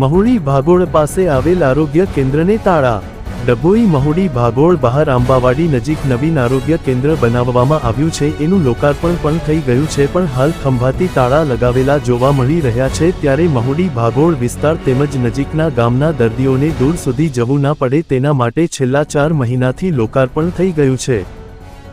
મહુડી ભાગોળ પાસે આવેલ આરોગ્ય કેન્દ્રને તાળા. ડભોઈ મહુડી ભાગોળ બહાર આંબાવાડી નજીક નવીન આરોગ્ય કેન્દ્ર બનાવવામાં આવ્યું છે. એનું લોકાર્પણ પણ થઈ ગયું છે, પણ હાલ ખંભાતી તાળા લગાવેલા જોવા મળી રહ્યા છે. ત્યારે મહુડી ભાગોળ વિસ્તાર તેમજ નજીકના ગામના દર્દીઓને દૂર સુધી જવું ના પડે, તેના માટે છેલ્લા ચાર મહિનાથી લોકાર્પણ થઈ ગયું છે.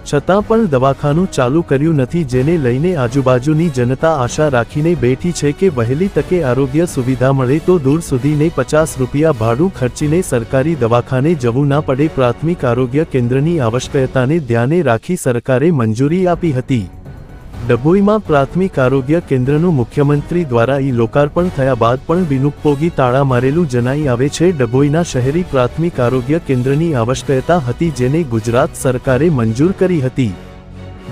છતાં પણ દવાખાનું ચાલુ કર્યું નથી જેને લઈને આજુબાજુની જનતા આશા રાખીને બેઠી છે કે વહેલી તકે આરોગ્ય સુવિધા મળે તો દૂર સુધીને પચાસ રૂપિયા ભાડું ખર્ચીને સરકારી દવાખાને જવું ના પડે. પ્રાથમિક આરોગ્ય કેન્દ્રની આવશ્યકતાને ધ્યાને રાખી સરકારે મંજૂરી આપી હતી. ડભોઈમાં પ્રાથમિક આરોગ્ય કેન્દ્રનું મુખ્યમંત્રી દ્વારા ઈ લોકાર્પણ થયા બાદ પણ વિનુપયોગી તાળા મારેલું જણાઈ આવે છે. ડભોઈના શહેરી પ્રાથમિક આરોગ્ય કેન્દ્રની આવશ્યકતા હતી જેને ગુજરાત સરકારે મંજૂર કરી હતી.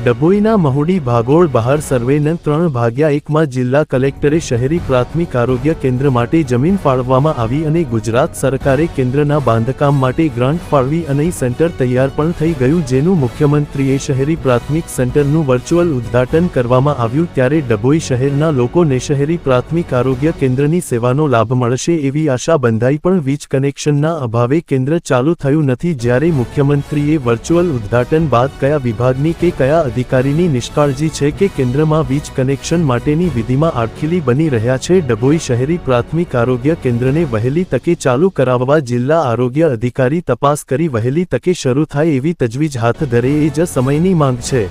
ડભોઈના મહુડી ભાગોળ બહાર સર્વેને ત્રણ ભાગ્યા એકમાં જિલ્લા કલેક્ટરે શહેરી પ્રાથમિક આરોગ્ય કેન્દ્ર માટે જમીન ફાળવવામાં આવી અને ગુજરાત સરકારે કેન્દ્રના બાંધકામ માટે ગ્રાન્ટ ફાળવી અને સેન્ટર તૈયાર પણ થઈ ગયું, જેનું મુખ્યમંત્રીએ શહેરી પ્રાથમિક સેન્ટરનું વર્ચ્યુઅલ ઉદ્ઘાટન કરવામાં આવ્યું ત્યારે ડભોઈ શહેરના લોકોને શહેરી પ્રાથમિક આરોગ્ય કેન્દ્રની સેવાનો લાભ મળશે એવી આશા બંધાઈ પણ વીજ કનેક્શનના અભાવે કેન્દ્ર ચાલુ થયું નથી, જ્યારે મુખ્યમંત્રીએ વર્ચ્યુઅલ ઉદ્ઘાટન બાદ કયા વિભાગની કે કયા અધિકારીની નિષ્કાળજી છે કે કેન્દ્રમાં વીજ કનેક્શન માટેની વિધિમાં આડખીલી બની રહ્યા છે. ડભોઈ શહેરી પ્રાથમિક આરોગ્ય કેન્દ્રને વહેલી તકે ચાલુ કરાવવા જિલ્લા આરોગ્ય અધિકારી તપાસ કરી વહેલી તકે શરૂ થાય એવી તજવીજ હાથ ધરે એ જ સમયની માંગ છે.